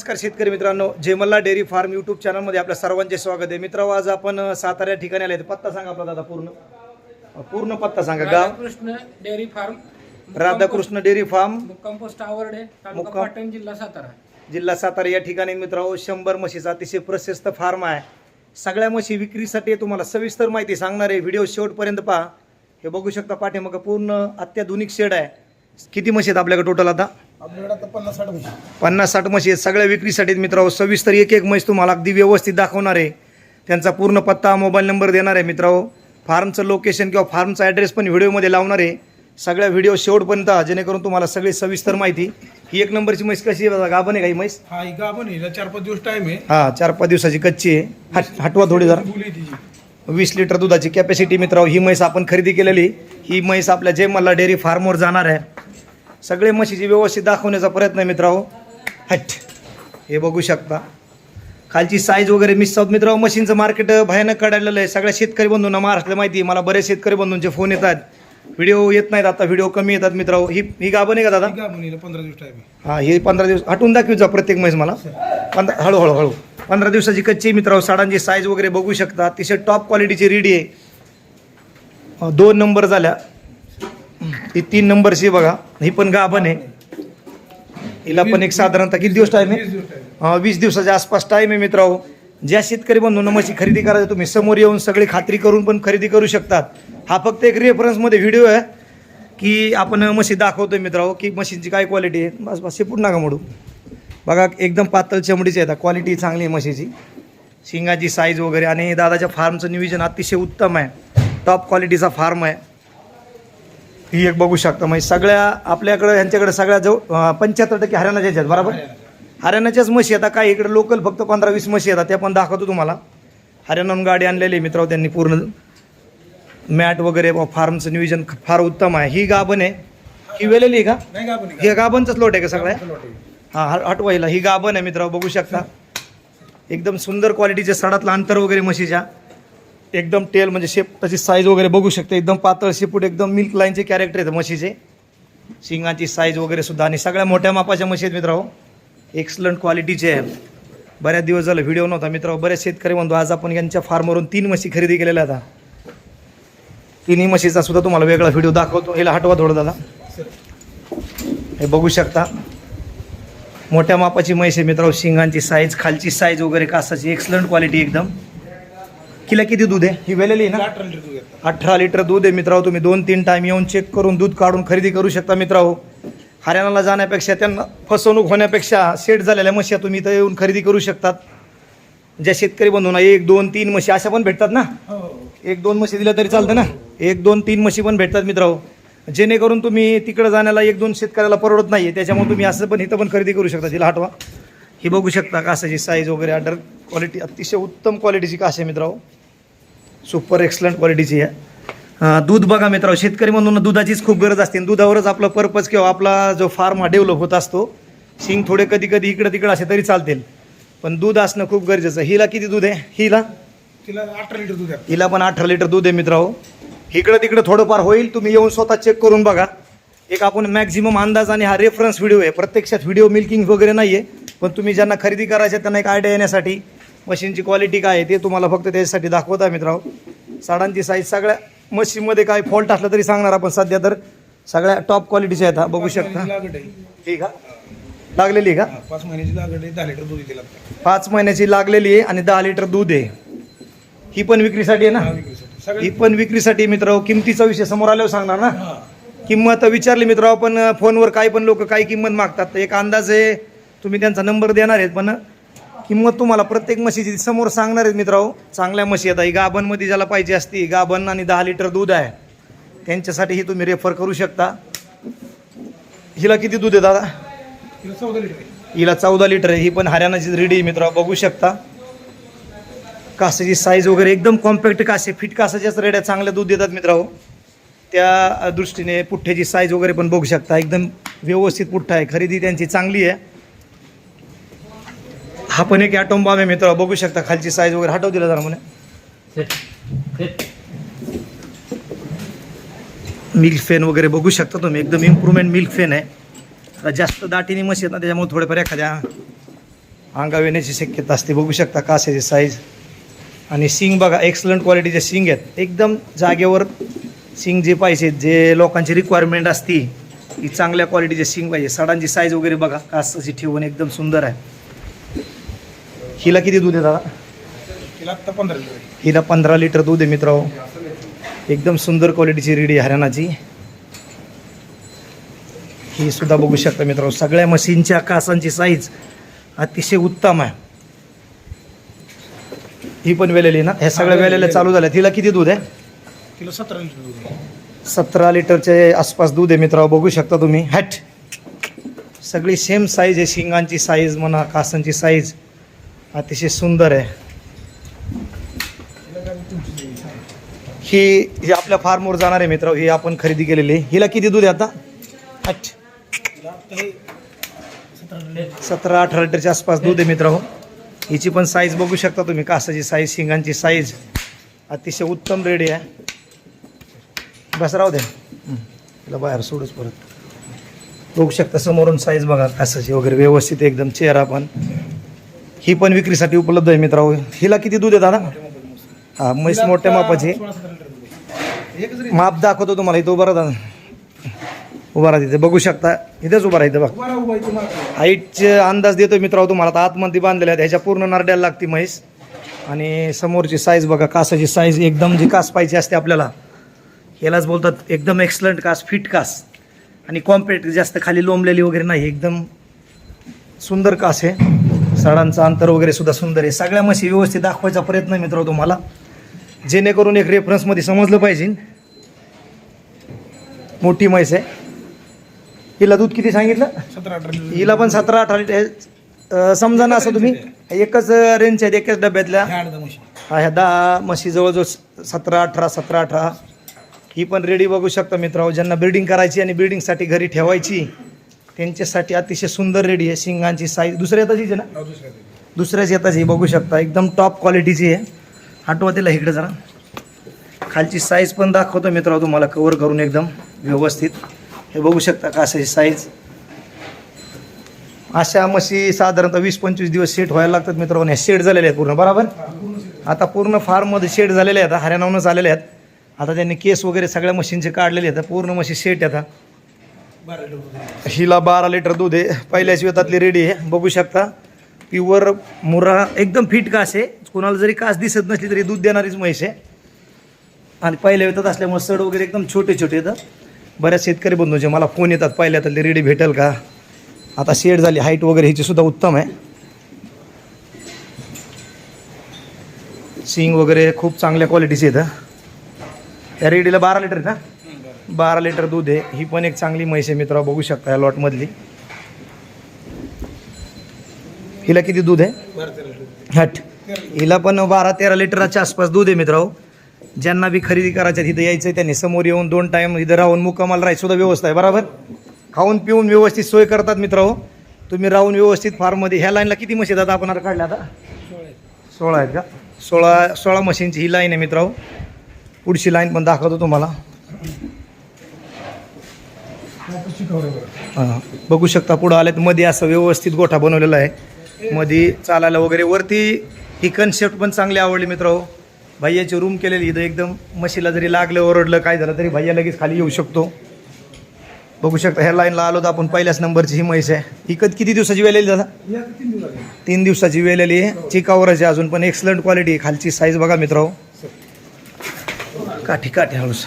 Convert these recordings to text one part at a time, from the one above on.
नमस्कार शेतकरी मित्रांनो जेमल्ला डेअरी फार्म यूट्यूब चॅनलमध्ये आपल्या सर्वांचे स्वागत आहे. मित्र आज आपण सातारा या ठिकाणी आले पत्ता सांगा आपला दादा पूर्ण. पूर्ण पत्ता सांगा. गाव? Radhakrishna dairy farm. Radhakrishna dairy farm. मुक्काम पोस्ट आवरडे तालुका मुक्काम- पाटण जिल्हा सातारा. जिल्हा सातारा या ठिकाणी मित्रांनो शंभर म्हशीचा अतिशय प्रशस्त फार्म आहे. सगळ्या म्हशी विक्रीसाठी तुम्हाला सविस्तर माहिती सांगणार आहे. व्हिडिओ शेवटपर्यंत पहा. हे बघू शकता पाठीमागं पूर्ण अत्याधुनिक शेड आहे. किती म्हशी आहेत आपल्याकडे टोटल आता? आपल्याकडे आता पन्नास साठ म्हशी पन्नास साठ म्हशी आहेत. सगळ्या विक्रीसाठी आहेत मित्रांनो सविस्तर एक एक म्हैस तुम्हाला अगदी व्यवस्थित दाखवणार आहे. त्यांचा पूर्ण पत्ता मोबाईल नंबर देणार आहे मित्रांनो. फार्मचं लोकेशन किंवा फार्मचा ॲड्रेस पण व्हिडिओमध्ये लावणार आहे. सगळ्या व्हिडिओ शेवटपर्यंत जेणेकरून तुम्हाला सगळी सविस्तर माहिती. ही एक नंबरची म्हैस कशी आहे? बघा गाभण आहे काही म्हैस? हा ही गाभण आहे. हिला चार पाच दिवस टाइम आहे. हां चार पाच दिवसाची कच्ची आहे. हट हटवा थोडी जरा. बोली आहे तिची. वीस लिटर दुधाची कॅपॅसिटी मित्रांनो ही म्हैस आपण खरेदी केलेली. ही म्हैस आपल्या जय मल्ला डेअरी फार्मवर जाणार आहे. सगळे म्हशीची व्यवस्थित दाखवण्याचा प्रयत्न आहे मित्रांनो. हट. हे बघू शकता. खालची साईज वगैरे मिस आहोत मित्रांनो मशीनचं मार्केट भयानक काढलेलं आहे. सगळ्या शेतकरी बंधूंना महाराष्ट्राला माहिती आहे. मला बरेच शेतकरी बंधूंचे फोन येतात. व्हिडिओ येत नाहीत आता. व्हिडिओ कमी येतात मित्रांनो. ही ही गाभण आहे का दादा? पंधरा दिवस हा हे पंधरा दिवस. हटून दाखवू जा प्रत्येक म्हैस मला. पंधरा हळूहळू हळू. पंधरा दिवसाची कच्ची मित्रांनो. साडांची साईज वगैरे बघू शकता. अतिशय टॉप क्वालिटीची रेडी आहे. दोन नंबर झाल्या. ही तीन नंबरची बघा. ही पण गाभण आहे. हिला पण एक साधारणतः किती दिवस टाईम आहे? वीस वीस दिवसाच्या आसपास टाईम आहे मित्रांनो. ज्या शेतकरी बंधूंना म्हशी खरेदी करायचं तुम्ही समोर येऊन सगळी खात्री करून पण खरेदी करू शकतात. हा फक्त एक रेफरन्समध्ये व्हिडिओ आहे की आपण म्हशी दाखवतोय मित्रांनो की म्हशींची काय क्वालिटी आहे. बस बस शेपूट नका मोडू. बघा एकदम पातळ चमडीची आहे. क्वालिटी चांगली आहे म्हशीची. शिंगाची साईज वगैरे आणि दादाच्या फार्मचं नियोजन अतिशय उत्तम आहे. टॉप क्वालिटीचा फार्म आहे. ही एक बघू शकता. म्हणजे सगळ्या आपल्याकडं यांच्याकडे सगळ्या जवळ पंच्याहत्तर टक्के हरियाणाच्या आहेत बरोबर? हरियाणाच्याच म्हशी आता काय इकडे लोकल फक्त पंधरा वीस म्हशी येतात त्या पण दाखवतो तुम्हाला. हरियाणाहून गाडी आणलेली आहे मित्रांनो त्यांनी पूर्ण. मॅट वगैरे फार्मचं नियोजन फार उत्तम आहे. ही गाभण आहे. ही वेलेली आहे का? हे गाभणचंच लोट आहे का सगळ्या. हा हा- हटवायला. ही गाभण आहे मित्रांनो बघू शकता. एकदम सुंदर क्वालिटीच्या सडातलं अंतर वगैरे म्हशीच्या. एकदम टेल म्हणजे शेप त्याची साईज वगैरे बघू शकते. एकदम पातळ शेपूट एकदम मिल्क लाईनचे कॅरेक्टर आहेत म्हशीचे. शिंगांची साईज वगैरे सुद्धा. आणि सगळ्या मोठ्या मापाच्या म्हशी आहेत मित्रांनो. एक्सलंट क्वालिटीचे आहे बऱ्याच दिवस झालं व्हिडिओ नव्हता. मित्रांनो बऱ्याच शेतकरी म्हणतो आज आपण यांच्या फार्मवरून तीन म्हशी खरेदी केलेल्या आता तिन्ही म्हशीचा सुद्धा तुम्हाला वेगळा व्हिडिओ दाखवतो. हिला हटवा थोडं दादा. हे बघू शकता. मोठ्या मापाची म्हैस आहे मित्रांनो. शिंगांची साईज खालची साईज वगैरे कासाची. एक्सलंट क्वालिटी एकदम. किला किती दूध आहे? ही वेलेली आहे ना? अठरा लिटर दूध येतं अठरा लिटर दूध आहे मित्रांनो तुम्ही दोन तीन टाईम येऊन चेक करून दूध काढून खरेदी करू शकता मित्रांनो हरियाणाला जाण्यापेक्षा त्यांना फसवणूक होण्यापेक्षा सेट झालेल्या म्हशी तुम्ही इथं येऊन खरेदी करू शकतात. ज्या शेतकरी बंधूंना एक दोन तीन म्हशी अशा पण भेटतात ना? हो. एक दोन म्हशी दिल्या तरी चालतं ना? एक दोन तीन म्हशी पण भेटतात मित्रांनो जेणेकरून तुम्ही तिकडं जाण्याला एक दोन शेतकऱ्याला परवडत नाही त्याच्यामुळे तुम्ही असं पण इथं पण खरेदी करू शकता. तिला हटवा. ही बघू शकता कासाची साईज वगैरे अंडर क्वालिटी अतिशय उत्तम क्वालिटीची कास आहे मित्रांनो सुपर एक्सलंट क्वालिटीची आहे. दूध बघा मित्रांनो शेतकरी म्हणून दुधाचीच खूप गरज असते. दुधावरच आपला पर्पज किंवा आपला जो फार्म हा डेव्हलप होत असतो शिंग थोडे कधी कधी इकडं तिकडं असे तरी चालतील. पण दूध असणं खूप गरजेचं. आहे हिला किती दूध आहे? हिला? तिला अठरा लिटर दूध आहे. हिला पण अठरा लिटर दूध आहे मित्रांनो. इकडं तिकडं थोडंफार होईल. तुम्ही येऊन स्वतः चेक करून बघा. एक आपण मॅक्झिमम अंदाज आणि हा रेफरन्स व्हिडिओ आहे. प्रत्यक्षात व्हिडिओ मिल्किंग वगैरे नाही आहे पण तुम्ही ज्यांना खरेदी करायचे त्यांना एक आयडिया येण्यासाठी मशीनची क्वालिटी काय आहे ते तुम्हाला फक्त त्याच्यासाठी दाखवत आहे मित्रांनो. साडांची साईज सगळ्या मशीनमध्ये काय फॉल्ट असला तरी सांगणार आपण सध्या तर. सगळ्या टॉप क्वालिटीच्या आहेत बघू शकता. आहे. ठीक आहे लागलेली आहे का पाच महिन्याची आहे दहा लिटर दूध पाच महिन्याची लागलेली आहे आणि दहा लिटर दूध आहे. ही पण विक्रीसाठी आहे ना? हा, पण विक्रीसाठी मित्र किमतीचा विषय समोर आल्यावर सांगणार ना. किंमत विचारली मित्र आपण फोनवर काही पण लोक काही किंमत मागतात. एक अंदाजे तुम्ही त्यांचा नंबर देणार आहेत पण किंमत तुम्हाला प्रत्येक म्हशीची समोर सांगणार आहेत मित्रांनो चांगल्या म्हशी आता ही गाभणमध्ये ज्याला पाहिजे असती गाभण आणि दहा लिटर दूध आहे. त्यांच्यासाठी ही तुम्ही रेफर करू शकता. हिला किती दूध आहे दादा? हिला चौदा लिटर आहे. ही पण हरियाणाची रेडी आहे मित्र बघू शकता. कासाची साईज वगैरे एकदम कॉम्पॅक्ट कासे फिट कासाच्याच रेड्या चांगल्या दूध देतात मित्रांनो. त्या दृष्टीने पुठ्ठ्याची साईज वगैरे पण बघू शकता. एकदम व्यवस्थित पुठ्ठा आहे. खरेदी त्यांची चांगली आहे. हा पण एक ॲटोम बॉम्ब आहे मित्र. बघू शकता खालची साईज वगैरे. हटव दिला जरा म्हणे मिल्क फेन वगैरे बघू शकता तुम्ही. एकदम इम्प्रूव्हमेंट मिल्क फेन आहे. जास्त दाटीने मशी आहेत ना त्याच्यामुळे थोडेफार एखाद्या अंगावर येण्याची शक्यता असते. बघू शकता कासाची साईज आणि शिंग बघा एक्सलंट क्वालिटीचे शिंग आहेत. एकदम जागेवर शिंग जे पाहिजे जे लोकांची रिक्वायरमेंट असती की चांगल्या क्वालिटीचे शिंग पाहिजे. सडांची साईज वगैरे बघा. कासाची ठेवून एकदम सुंदर आहे. हिला किती दूध आहे दादा? आत्ता पंधरा लिटर. हिला पंधरा लिटर दूध आहे मित्र एकदम सुंदर क्वालिटीची रेडी हरियाणाची ही सुद्धा बघू शकता मित्र सगळ्या मशीनच्या कासांची साईज अतिशय उत्तम आहे. ही पण वेलेली ना? ह्या सगळ्या वेलेल्या चालू झाल्या तिला किती दूध आहे? तिला सतरा लिटर दूध आहे. सतरा लिटरचे आसपास दूध आहे मित्र बघू शकता तुम्ही. हॅट. सगळी सेम साईज आहे. शिंगांची साईज म्हणा कासांची साईज अतिशय सुंदर आहे. ही ही आपल्या फार्मवर जाणार आहे मित्र ही आपण खरेदी केलेली. हिला किती दूध आहे आता? अच्छा सतरा अठरा लिटरच्या आसपास दूध आहे मित्र हो. हिची पण साईज बघू शकता तुम्ही कासाची साईज शिंगांची साईज अतिशय उत्तम रेडी आहे. बस राहू द्या तिला बाहेर सोडूच परत. बघू शकता समोरून साईज बघा कासाची वगैरे. व्यवस्थित एकदम चेहरा पण. ही पण विक्रीसाठी उपलब्ध आहे मित्र हिला किती दूध आहे दादा? हां म्हैस मोठ्या मापाची. माप दाखवतो तुम्हाला. इथं उभा राहा दादा. उभा राहा तिथे. बघू शकता. इथेच उभा राहा इथं बघ. हाईटचे अंदाज देतो मित्रांनो तुम्हाला. आता आतमध्ये बांधलेल्या आहेत. ह्याच्या पूर्ण नारड्याला लागते म्हैस. आणि समोरची साईज बघा कासाची साईज एकदम जी कास पाहिजे असते आपल्याला. यालाच बोलतात एकदम एक्सलंट कास फिट कास. आणि कॉम्पॅक्ट जास्त खाली लोंबलेली वगैरे नाही. एकदम सुंदर कास आहे. सडांचं अंतर वगैरे सुद्धा सुंदर आहे. सगळ्या म्हशी व्यवस्थित दाखवायचा प्रयत्न आहे मित्रांनो तुम्हाला. जेणेकरून एक रेफरन्समध्ये समजलं पाहिजे. मोठी म्हैस आहे. हिला दूध किती सांगितलं? सतरा अठरा हिला पण सतरा अठरा समजा ना असं तुम्ही एकच रेंज आहेत एकच डब्यातल्या. हा, ह्या दहा म्हशी जवळजवळ सतरा अठरा सतरा अठरा. ही पण रेडी बघू शकता मित्रांनो. ज्यांना ब्रिडिंग करायची आणि ब्रिडिंगसाठी घरी ठेवायची त्यांच्यासाठी अतिशय सुंदर रेडी आहे. शिंगांची साईज दुसऱ्या येताचीच आहे ना? ते. दुसऱ्याच येताची बघू शकता. एकदम टॉप क्वालिटीची आहे. आठवा तिला इकडे जरा. खालची साईज पण दाखवतो मित्रांनो तुम्हाला. कवर करून एकदम व्यवस्थित. हे बघू शकता का असाची साईज अशा म्हशी साधारणतः वीस पंचवीस दिवस सेट व्हायला लागतात मित्रांनो. ह्या शेड झालेल्या आहेत पूर्ण बरोबर? आता पूर्ण फार्ममध्ये शेड झालेले आहेत. हरियाणाहूनच आलेले आहेत. आता त्यांनी केस वगैरे सगळ्या मशीनचे काढलेले आहेत. पूर्ण म्हशी सेट आहेत बारा लिटर दूध आहे. हिला बारा लिटर दूध आहे. पहिल्याच वेतातली रेडी आहे. बघू शकता. प्युअर मुरा एकदम फिट कास आहे. कोणाला जरी कास दिसत नसली तरी दूध देणारीच म्हैस आहे. आणि पहिल्या वेतात असल्यामुळे सड वगैरे एकदम छोटे छोटे येतात बऱ्याच शेतकरी बंधूंचे मला फोन येतात. पहिल्यातली रेडी भेटेल का? आता शेड झाली. हाईट वगैरे ह्याची सुद्धा उत्तम आहे. सिंग वगैरे खूप चांगल्या क्वालिटीचे आहेत. त्या रेडीला बारा लिटर आहे ना? बारा लिटर दूध आहे. ही पण एक चांगली म्हैस आहे मित्र बघू शकता या लॉटमधली हिला किती दूध आहे? हट. हिला पण बारा तेरा लिटराच्या आसपास दूध आहे मित्र ज्यांना बी खरेदी करायच्या तिथं यायचं आहे, त्यांनी. समोर येऊन दोन टाईम इथं राहून मुक्कामाला राहायची सुद्धा व्यवस्था आहे बरोबर? खाऊन पिऊन व्यवस्थित सोय करतात मित्र तुम्ही राहून व्यवस्थित फार्ममध्ये ह्या लाईनला किती म्हशी आता आपण आता काढल्या आता? सोळा आहेत का? सोळा सोळा मशीनची ही लाईन आहे मित्र पुढची लाईन पण दाखवतो तुम्हाला. हां बघू शकता पुढं आल्यात मध्ये असं व्यवस्थित गोठा बनवलेला आहे. मध्ये चालायला वगैरे वरती ही कन्सेप्ट पण चांगली आवडली मित्र भैयाची रूम केलेली इथं एकदम. म्हशीला जरी लागलं ओरडलं काय झालं तरी भैया लगेच खाली येऊ शकतो. बघू शकता ह्या लाईनला आलो तर आपण पहिल्याच नंबरची ही म्हैस आहे. कधी किती दिवसाची वेलेली दादा? तीन दिवसाची. वेलेली आहे. चिकावरच अजून पण एक्सलंट क्वालिटी आहे. खालची साईज बघा मित्र काठी काठी हळूस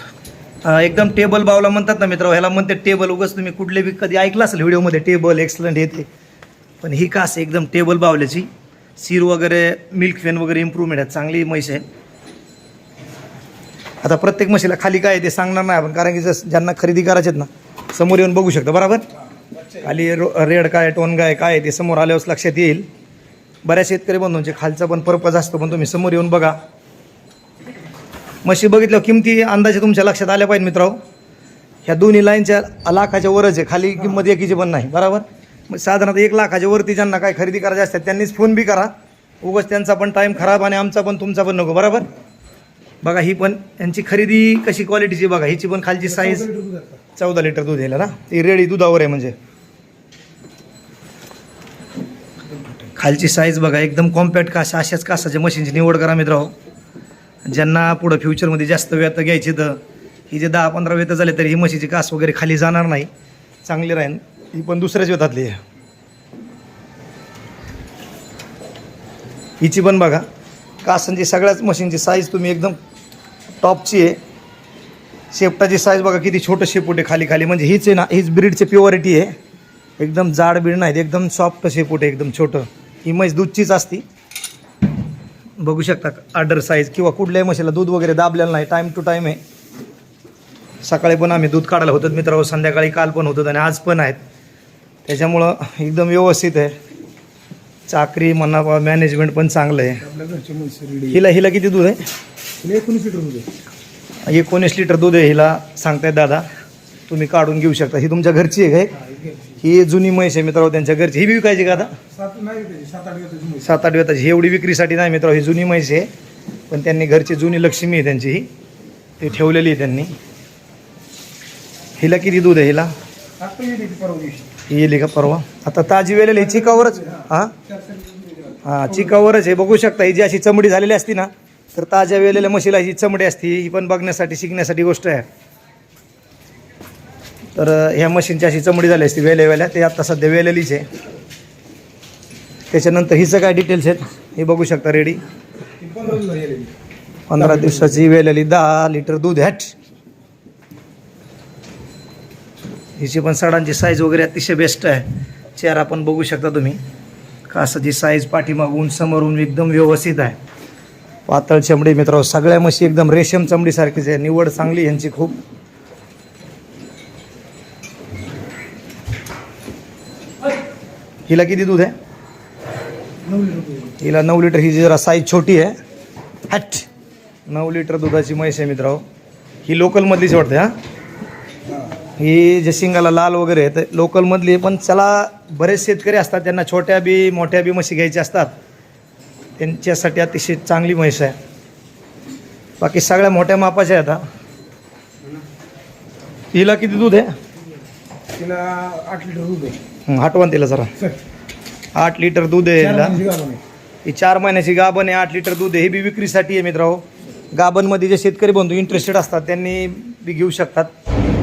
एकदम टेबल बावला म्हणतात ना मित्र ह्याला म्हणते टेबल उगाच तुम्ही कुठले बी कधी ऐकलं असेल व्हिडिओमध्ये टेबल एक्सलंट येते पण ही कास आहे एकदम टेबल बावल्याची? सीर वगैरे मिल्क फेन वगैरे इम्प्रूव्हमेंट आहेत चांगली म्हैस आहे. आता प्रत्येक म्हशीला खाली काय आहे ते सांगणार नाही आपण कारण की जस ज्यांना खरेदी करायचे आहेत ना समोर येऊन बघू शकता बरोबर? खाली रो रेड काय टोन काय काय आहे ते समोर आल्यावर लक्षात येईल. बऱ्याच शेतकरी बंधूंचे खालचा पण पर्पज असतो पण तुम्ही समोर येऊन बघा. म्हशी बघितलं किमती अंदाजे तुमच्या लक्षात आल्या पाहिजे मित्रांनो. ह्या दोन्ही लाईनच्या लाखाच्या वरच आहे. खाली किंमत एकीची पण नाही. बरोबर? मग साधारणतः एक लाखाच्या वरती ज्यांना काय खरेदी करायचे असतात त्यांनीच फोन बी करा. उगाच त्यांचा पण टाईम खराब आणि आमचा पण तुमचा पण नको. बरोबर? बघा ही पण यांची खरेदी कशी क्वालिटीची बघा. हिची पण खालची साईज चौदा लिटर दूध यायला ना? ती रेडी दुधावर आहे म्हणजे. खालची साईज बघा एकदम कॉम्पॅक्ट कास अशाच कासाच्या मशीनची निवड करा मित्र ज्यांना पुढं फ्युचरमध्ये जास्त वेळ घ्यायची तर ही जे दहा पंधरा व्यत झाले तरी ही म्हशीची कास वगैरे खाली जाणार नाही. चांगली राहील ही पण दुसऱ्याच व्यतातली आहे. हिची पण बघा कासांची सगळ्याच मशीनची साईज तुम्ही एकदम टॉपची आहे. शेपटाची साईज बघा किती छोटं शेपूट आहे खाली खाली. म्हणजे हीच आहे ना हीच ब्रीडची प्युअरिटी आहे. एकदम जाड बीड नाही एकदम सॉफ्ट शेपूट आहे एकदम छोटं. ही म्हैस दूधचीच असती. बघू शकता आर्डर साईज किंवा कुठल्याही म्हशीला दूध वगैरे दाबलेलं नाही. टाईम टू टाईम आहे. सकाळी पण आम्ही दूध काढायला होतं. मित्रांनो संध्याकाळी काल पण होतं आणि आज पण आहेत. त्याच्यामुळं एकदम व्यवस्थित आहे. चाकरी म्हणा मॅनेजमेंट पण चांगलं आहे. हिला हिला किती दूध आहे? एकोणीस लिटरमध्ये एकोणीस लिटर दूध आहे हिला सांगतायत दादा. तुम्ही काढून घेऊ शकता. ही तुमच्या घरची आहे. काय ही जुनी म्हैस आहे मित्रांनो त्यांच्या घरची. ही बी विकायची का आता? सात आठ वेताची ही एवढी विक्रीसाठी नाही मित्रांनो. ही जुनी म्हैस आहे. पण त्यांनी घरची जुनी लक्ष्मी आहे त्यांची. ही ती ठेवलेली आहे त्यांनी. हिला किती दूध आहे हिला? ही येली का परवा? आता ताजी वेलेली आहे चिकावरच. हां? हां चिकावरच आहे. बघू शकता ही जी अशी चमडी झालेली असती ना तर ताज्या वेलेल्या म्हशीला ही चमडी असती. ही पण बघण्यासाठी शिकण्यासाठी गोष्ट आहे. तर ह्या मशीनची अशी चमडी झाली असती वेल्या वेल्या ते आत्ता सध्या वेलेलीच आहे. त्याच्यानंतर हिचं काय डिटेल्स आहेत हे बघू शकता रेडी पंधरा दिवसाची वेलेली दहा लिटर दूध हॅट हिची पण सडांची साईज वगैरे अतिशय बेस्ट आहे. चेहरा पण बघू शकता तुम्ही. कासाची साईज पाठीमागून समोरून एकदम व्यवस्थित आहे. पातळ चमडी मित्र सगळ्या म्हशी एकदम रेशम चमडीसारखीच आहे. निवड चांगली यांची खूप. हिला किती दूध आहे? हिला नऊ लिटर ही जरा साईज छोटी आहे. हॅट. नऊ लिटर दुधाची म्हैस आहे मित्रांनो. ही लोकलमधलीच वाटते हा? ही जे शिंगाला लाल वगैरे आहे तर लोकलमधली आहे, पण त्याला बरेच शेतकरी असतात त्यांना छोट्या बी मोठ्या बी म्हशी घ्यायच्या असतात. त्यांच्यासाठी अतिशय चांगली म्हैस आहे. बाकी सगळ्या मोठ्या मापाच्या आहेत हिला किती दूध आहे? तिला आठ लिटर दूध आहे. हं, तिला जरा. सर. आठ लिटर दूध आहे चार हिला. महिन्याची गाभण आहे. ही चार महिन्याची गाभण आहे आठ लिटर दूध आहे. हे बी विक्रीसाठी आहे मित्रांनो. गाभणमध्ये जे शेतकरी बंधू इंटरेस्टेड असतात त्यांनी बी घेऊ शकतात.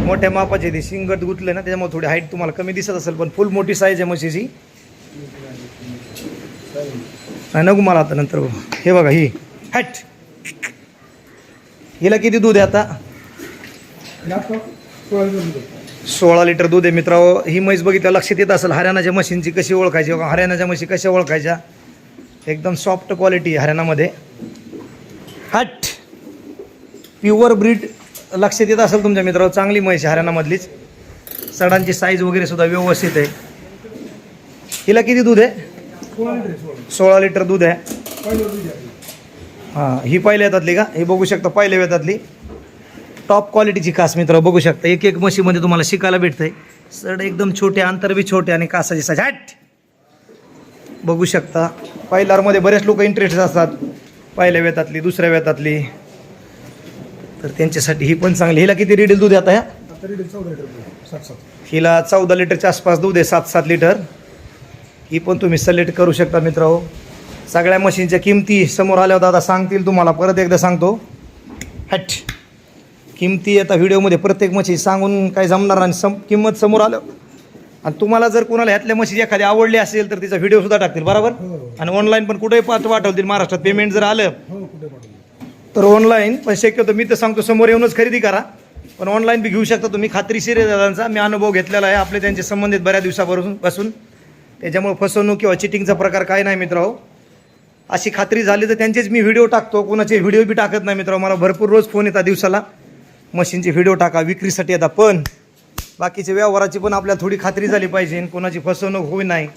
मोठ्या मापाचे ते शिंगट गुतले ना त्याच्यामुळे थोडी हाईट तुम्हाला कमी दिसत असेल पण फुल मोठी साईज आहे म्हशीची. नाही नको मला आता नंतर. हे बघा ही. हॅट हिला किती दूध आहे आता? तिला आता सोळा लिटर दूध आहे. सोळा लिटर दूध आहे मित्रांनो. ही म्हैस बघितलं लक्षात येत असेल हरियाणाच्या म्हशींची कशी ओळखायची? हरियाणाच्या म्हशी कशा ओळखायच्या? एकदम सॉफ्ट क्वालिटी हरियाणामध्ये. हट! प्युअर ब्रीड लक्षात येत असेल तुमच्या मित्रांनो चांगली म्हैस आहे हरियाणामधलीच. सडांची साईज वगैरे सुद्धा व्यवस्थित आहे. हिला किती दूध आहे? सोळा लिटर दूध आहे. हां ही पहिल्या येतातली का? ही बघू शकता पहिल्या येतातली. टॉप क्वालिटीची कास मित्र बघू शकता. एक एक म्हशीमध्ये तुम्हाला शिकायला भेटतंय. सड एकदम छोटे अंतर बी छोटे आणि कासाची साईज हॅट! बघू शकता. पहिल्यामध्ये बरेच लोक इंटरेस्ट असतात. पहिल्या वेतातली दुसऱ्या वेतातली तर त्यांच्यासाठी ही पण चांगली. हिला किती रिडील दूध आता ह्या? हिला चौदा लिटरच्या आसपास दूध आहे सात सात लिटर. ही पण तुम्ही सिलेक्ट करू शकता मित्र सगळ्या मशीनच्या किमती समोर आल्या होत्या आता सांगतील तुम्हाला परत एकदा सांगतो. हॅट! किमती आता व्हिडिओमध्ये प्रत्येक मशी सांगून काही जमणार नाही सम किंमत समोर आलं. आणि तुम्हाला जर कोणाला ह्यातल्या मशी एखादी आवडली असेल तर तिचा व्हिडिओ सुद्धा टाकतील बरोबर? हो आणि ऑनलाईन पण कुठेही पाठ पाठवतील महाराष्ट्रात पेमेंट जर आलं हो तर ऑनलाईन पण शक्यतो मी तर सांगतो समोर येऊनच खरेदी करा. पण ऑनलाईन बी घेऊ शकता तुम्ही खात्रीशीर दादांचा. मी अनुभव घेतलेला आहे आपले त्यांचे संबंधित बऱ्याच दिवसापासून पासून. त्याच्यामुळे फसवणूक किंवा चिटिंगचा प्रकार काय नाही मित्रांनो. अशी खात्री झाली तर त्यांचेच मी व्हिडिओ टाकतो कोणाचे व्हिडिओ बी टाकत नाही मित्रांनो. मला भरपूर रोज फोन येतात दिवसाला. मशीनचे व्हिडिओ टाका विक्रीसाठी येतात. पण बाकीच्या व्यवहाराची पण आपल्याला थोडी खात्री झाली पाहिजे कोणाची फसवणूक होई नाही.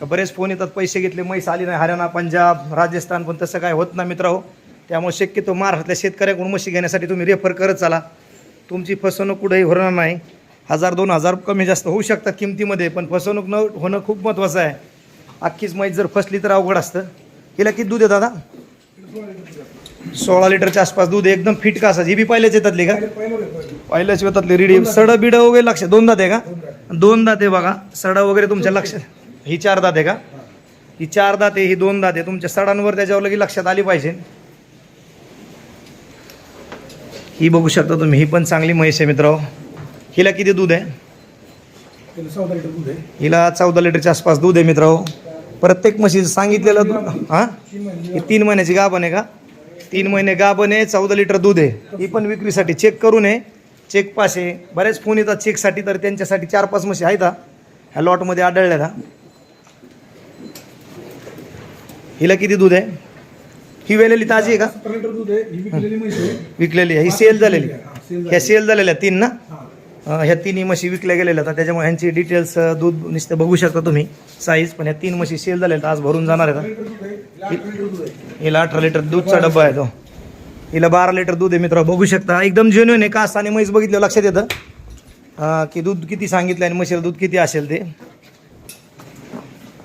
बरेच फोन येतात पैसे घेतले म्हैस आली नाही हरियाणा पंजाब राजस्थान पण तसं काय होत नाही मित्रांनो. त्यामुळे शक्यतो महाराष्ट्रातल्या शेतकऱ्याकडून म्हशी घेण्यासाठी तुम्ही रेफर करत चाला. तुमची फसवणूक कुठेही होणार नाही. हजार दोन हजार कमी जास्त होऊ शकतात किमतीमध्ये पण फसवणूक न होणं खूप महत्त्वाचं आहे. अख्खीच म्हैस जर फसली तर अवघड असतं. हिला किती दूध आहे दादा? सोळा लिटरच्या आसपास दूध एकदम फिट का असायची ही बी पहिल्याच येतातली का. पहिल्याच येतातली रिडी सड बिड वगैरे लक्ष दोन दात आहे का? दोन दात. आहे बघा. सड वगैरे तुमच्या लक्षात ही चार दात आहे का? ही चार दात आहे ही दोन दात. आहे तुमच्या सडांवर त्याच्यावर लगे लक्षात आली पाहिजे. ही बघू शकता तुम्ही. ही पण चांगली म्हैस आहे मित्र हिला किती दूध आहे? हिला चौदा लिटरच्या आसपास दूध आहे मित्र प्रत्येक म्हशीचं सांगितलेलं दूध हां? ही तीन महिन्याची गाभण आहे का? तीन महिने गाभण आहे चौदा लिटर दूध आहे. ही पण विक्रीसाठी चेक करून आहे. चेक पास आहे. बरेच फोन येतात चेकसाठी तर त्यांच्यासाठी चार पाच म्हशी आहेत. ह्या लॉटमध्ये आढळल्या हा. हिला किती दूध आहे? ही वेलेली ताजी आहे का? विकलेली आहे. ही सेल झालेली. ह्या सेल झालेल्या तीन ना? ह्या तिन्ही म्हशी विकल्या गेलेल्या तर त्याच्यामुळे ह्यांची डिटेल्स दूध नुसतं बघू शकता तुम्ही साईज पण ह्या तीन म्हशी सेल झालेल्या आहेत, आज भरून जाणार आहेत. आहे हिला अठरा लिटर हिला अठरा लिटर दूधचा डब्बा आहे तो. हिला बारा लिटर दूध आहे मित्र बघू शकता. एकदम जेन्युन आहे. कास आणि म्हैस बघितलं लक्षात येतं. की दूध किती सांगितलं आणि म्हशीला दूध किती असेल ते.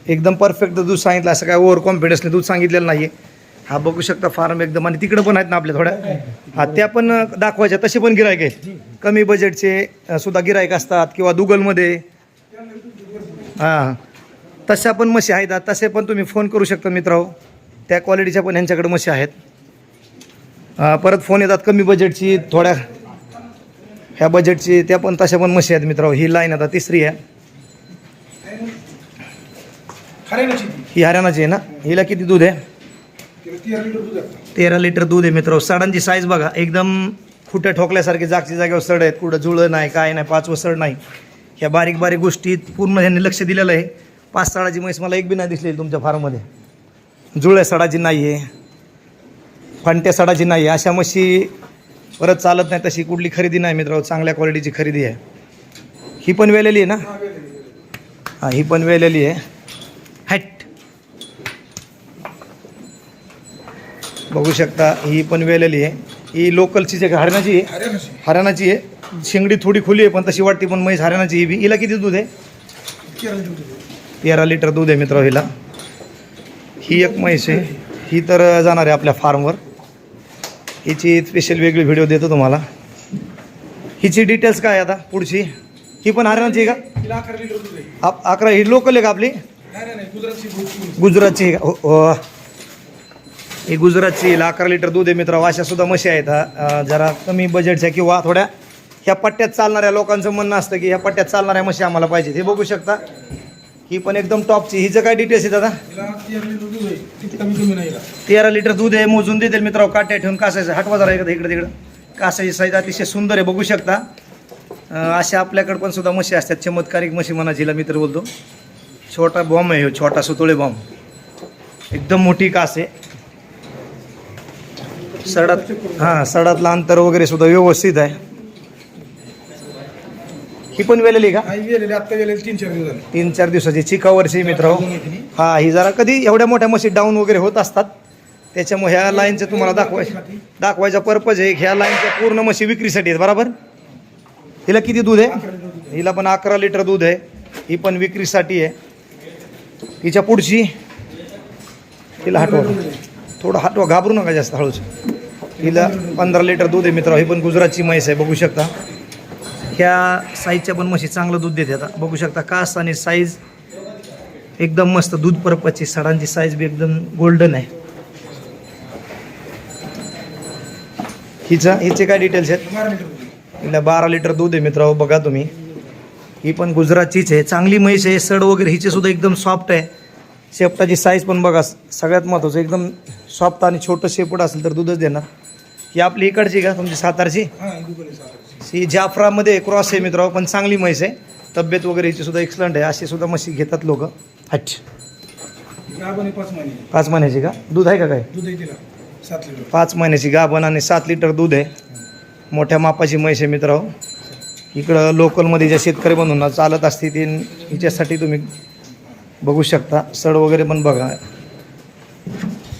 एकदम परफेक्ट दूध सांगितलं. असं काय ओव्हर कॉन्फिडन्सने दूध सांगितलेलं नाही आहे हा बघू शकता फार्म एकदम आणि तिकडं पण आहेत ना आपल्या थोड्या. हा त्या पण दाखवायच्या. तसे पण गिरायक आहेत कमी बजेटचे सुद्धा गिरायक असतात किंवा दुगलमध्ये. हां. तशा पण म्हशी आहेत. तसे पण तुम्ही फोन करू शकता मित्र त्या क्वालिटीच्या पण ह्यांच्याकडे म्हशी आहेत. परत फोन येतात कमी बजेटची थोड्या. ह्या बजेटची त्या पण तशा पण म्हशी आहेत मित्र ही लाईन आता तिसरी आहे. ही हरियाणाची आहे ना? हिला किती दूध आहे? तेरा लिटर दूध आहे तेरा मित्र. सडांची साईज बघा एकदम खुट्या ठोकल्यासारखी जागची जागेवर सड आहेत. कुठं जुळं नाही काय नाही पाचवं सड नाही. ह्या बारीक बारीक गोष्टीत पूर्ण ह्यांनी लक्ष दिलेलं आहे. पाच सडाची म्हैस मला एक बी नाही दिसलेली तुमच्या फार्ममध्ये. जुळ्या सडाची नाही आहे फंट्या सडाची नाही आहे अशा म्हशी परत चालत नाही तशी. कुठली खरेदी नाही मित्रांनो चांगल्या क्वालिटीची खरेदी आहे. ही पण वेलेली आहे ना? हां ही पण वेलेली आहे. हॅट. बघू शकता ही पण वेलेली आहे. ही लोकलची जे हरियाणाची आहे हरियाणाची आहे. शेंगडी थोडी खुली आहे पण तशी वाटते पण म्हैस हरियाणाची ही बी हिला किती दूध आहे? तेरा लिटर दूध आहे मित्र हिला. ही एक म्हैस आहे. ही तर जाणार आहे आपल्या फार्मवर हिची स्पेशल वेगळी व्हिडिओ देतो तुम्हाला. हिची डिटेल्स काय आता पुढची? ही पण हरियाणाची आहे का? अकरा ही लोकल आहे का आपली? गुजरातची गुजरातची आहे का? हो. ही गुजरातची हिला अकरा लिटर दूध आहे मित्र अशा सुद्धा म्हशी आहेत हा. जरा कमी बजेटच्या किंवा थोड्या ह्या पट्ट्यात चालणाऱ्या लोकांचं म्हणणं असतं की ह्या पट्ट्यात चालणाऱ्या म्हशी आम्हाला पाहिजे हे बघू शकता. ही पण एकदम टॉपची हिचं काय डिटेल्स आहे दादा तेरा लिटर दूध आहे मोजून देतील मित्र काट्या ठेवून कासायचं. हटवा जरा इकडे इकडे तिकडं. कासाची साईज अतिशय सुंदर आहे बघू शकता. अशा आपल्याकडे पण सुद्धा म्हशी असतात. चमत्कारिक म्हशी म्हणा जिला मित्र बोलतो. छोटा बॉम्ब आहे छोटा सुतोळे बॉम्ब. एकदम मोठी कास आहे. सडात हां सडातलं अंतर वगैरे सुद्धा व्यवस्थित आहे. ही पण वेलेली का? तीन चार दिवसाची चिकावरची मित्र. हा ही जरा कधी एवढ्या मोठ्या म्हशी डाऊन वगैरे होत असतात. त्याच्यामुळे ह्या लाईनचं तुम्हाला दाखवायचं दाखवायचा पर्पज आहे ह्या लाईनच्या पूर्ण म्हशी विक्रीसाठी आहेत बरोबर? हिला किती दूध आहे. हिला पण अकरा लिटर दूध आहे. ही पण विक्रीसाठी आहे. हिच्या पुढची हिला हटवा. थोडं हटवा घाबरू नका जास्त हळूच. हिला पंधरा लिटर दूध आहे मित्र ही पण गुजरातची म्हैस आहे बघू शकता. ह्या साईजच्या पण म्हशी चांगलं दूध देते आता. बघू शकता कास आणि साईज एकदम मस्त. दूध परपची सडांची साईज बी एकदम गोल्डन आहे. हिचा हिचे काय डिटेल्स आहेत? हिला बारा लिटर दूध आहे मित्र बघा तुम्ही. ही पण गुजरातचीच आहे. चांगली म्हैस आहे. सड वगैरे हिचे सुद्धा एकदम सॉफ्ट आहे. शेपटाची साईज पण बघा सगळ्यात महत्त्वाचं एकदम सॉफ्ट आणि छोटं शेपूट असेल तर दूधच देणार. ही आपली इकडची का तुमची सातारची? हा जाफरामध्ये क्रॉस आहे मित्र पण चांगली म्हैस आहे. तब्येत वगैरे हिची सुद्धा एक्सलंट आहे. अशी सुद्धा म्हशी घेतात लोक. आहे पाच महिने. पाच महिन्याची का? दूध आहे का काय? दूध आहे तिला. सात लिटर. पाच महिन्याची गाभण आणि सात लिटर दूध आहे. मोठ्या मापाची म्हैस आहे मित्र इकडं लोकलमध्ये ज्या शेतकरी बंधूंना चालत असते ती हिच्यासाठी तुम्ही बघू शकता. सड वगैरे पण बघा.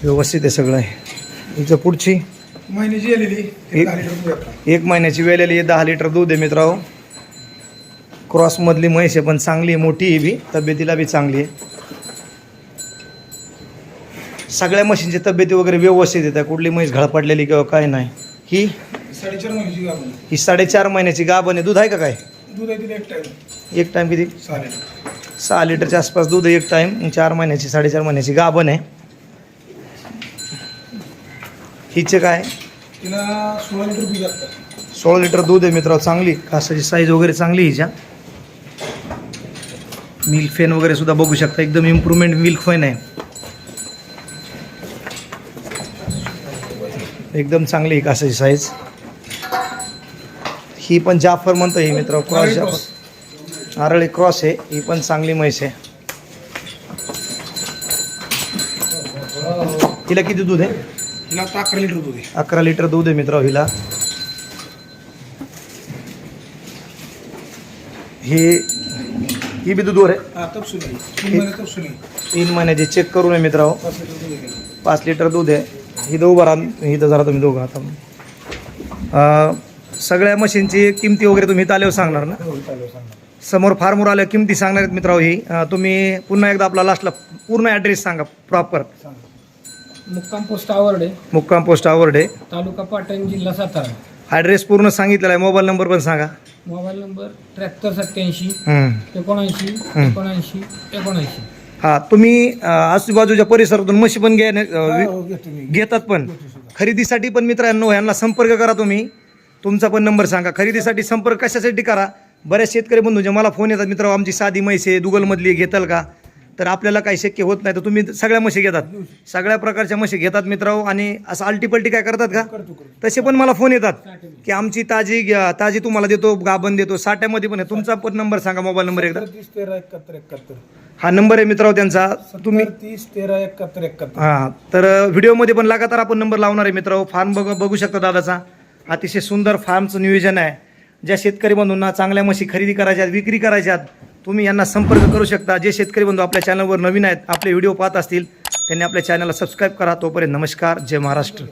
व्यवस्थित आहे सगळं आहे. हिचं पुढची महिन्याची एक- दहा लिटर दूध आहे आता. एक महिन्याची वेलेली आहे दहा लिटर दूध आहे मित्र क्रॉसमधली म्हैस आहे पण चांगली आहे मोठी आहे बी. तब्येतीला बी चांगली आहे. सगळ्या म्हशींची तब्येती वगैरे व्यवस्थित येतात कुठली म्हैस घळपडलेली किंवा काय नाही. ही? साडेचार महिन्याची गाभण आहे. ही साडेचार महिन्याची गाभण आहे. दूध आहे का काय? दूध आहे तिला एक टाइम एक टाइम किती? सहा लिटर. सहा लिटरच्या आसपास दूध आहे एक टाईम चार महिन्याची साडेचार महिन्याची गाभण आहे. हिचे काय? तिला सोळा लिटर दूध लागतं. सोळा लिटर दूध आहे मित्र चांगली. कासाची साईज वगैरे चांगली हिच्या. मिल्क फेन वगैरे सुद्धा बघू शकता. एकदम इम्प्रूव्हमेंट मिल्क फेन आहे. एकदम चांगली आहे कासाची साईज ही पण जाफर म्हणतो ही मित्र क्रॉस जाफर. आरळी क्रॉस आहे. ही पण चांगली म्हैस आहे. हिला किती दूध आहे? तिला आता अकरा लिटर दूध आहे. अकरा लिटर दूध आहे मित्र हिला. ही ही बी दूधवर आहे. हा तपसून आहे. तीन महिने तपसून आहे. तीन महिन्याची चेक करून आहे मित्र पाच लिटर दूध आहे. तिला. पाच लिटर दूध आहे. ही उभं राहा इथं जरा तुम्ही दोघं आता. अं, सगळ्या मशीनची किमती वगैरे तुम्ही इथं आल्यावर सांगणार ना? हो, चालेल, सांगा. समोर फार्मवर आल्या किमती सांगणार आहेत मित्रांनो ही. अं, तुम्ही पुन्हा एकदा आपला लास्टला पूर्ण ॲड्रेस सांगा प्रॉपर. मुक्काम पोस्ट आवरडे. मुक्काम पोस्ट आवरडे. तालुका पाटण जिल्हा सातारा. ॲड्रेस पूर्ण सांगितलेला आहे. मोबाईल नंबर पण सांगा. मोबाईल नंबर त्र्याहत्तर सत्याऐंशी. एकोणऐंशी हं. एकोणऐंशी एकोणऐंशी. हा तुम्ही अं, आजूबाजूच्या परिसरातून म्हशी पण घ्या हा, हो. घेतात पण. खरेदीसाठी पण मित्रांनो यांना संपर्क करा तुम्ही. तुमचा पण नंबर सांगा. खरेदीसाठी संपर्क कशासाठी करा? बऱ्याच शेतकरी बंधूंचे मला फोन येतात. मित्र आमची साधी म्हैस आहे. दुगलमधली आहे, घेताल का? तर आपल्याला काही शक्य होत नाही. तर तुम्ही सगळ्या म्हशी घेतात. सगळ्या प्रकारच्या म्हशी घेतात मित्र आणि असं आलटीपलटी काय करतात का? तसे पण मला फोन येतात. की आमची ताजी ताजी तुम्हाला देतो गाबन देतो. साठ्यामध्ये पण आहे. तुमचा पण नंबर सांगा मोबाईल नंबर एकदा. हा नंबर आहे मित्रांनो त्यांचा. तुम्ही तीस तेरा एकाहत्तर एकाहत्तर. हां तर व्हिडिओमध्ये पण लगातार आपण नंबर लावणार आहे मित्र फार्म बघ बघू शकता दादाचा. अतिशय सुंदर फार्मचं नियोजन आहे. ज्या शेतकरी बंधूंना चांगल्या म्हशी खरेदी करायच्यात विक्री करायच्यात तुम्ही यांना संपर्क करू शकता. जे शेतकरी बंधू आपल्या चॅनलवर नवीन आहेत आपले व्हिडिओ पाहत असतील त्यांनी आपल्या चॅनलला सबस्क्राईब करा. तोपर्यंत नमस्कार. जय महाराष्ट्र.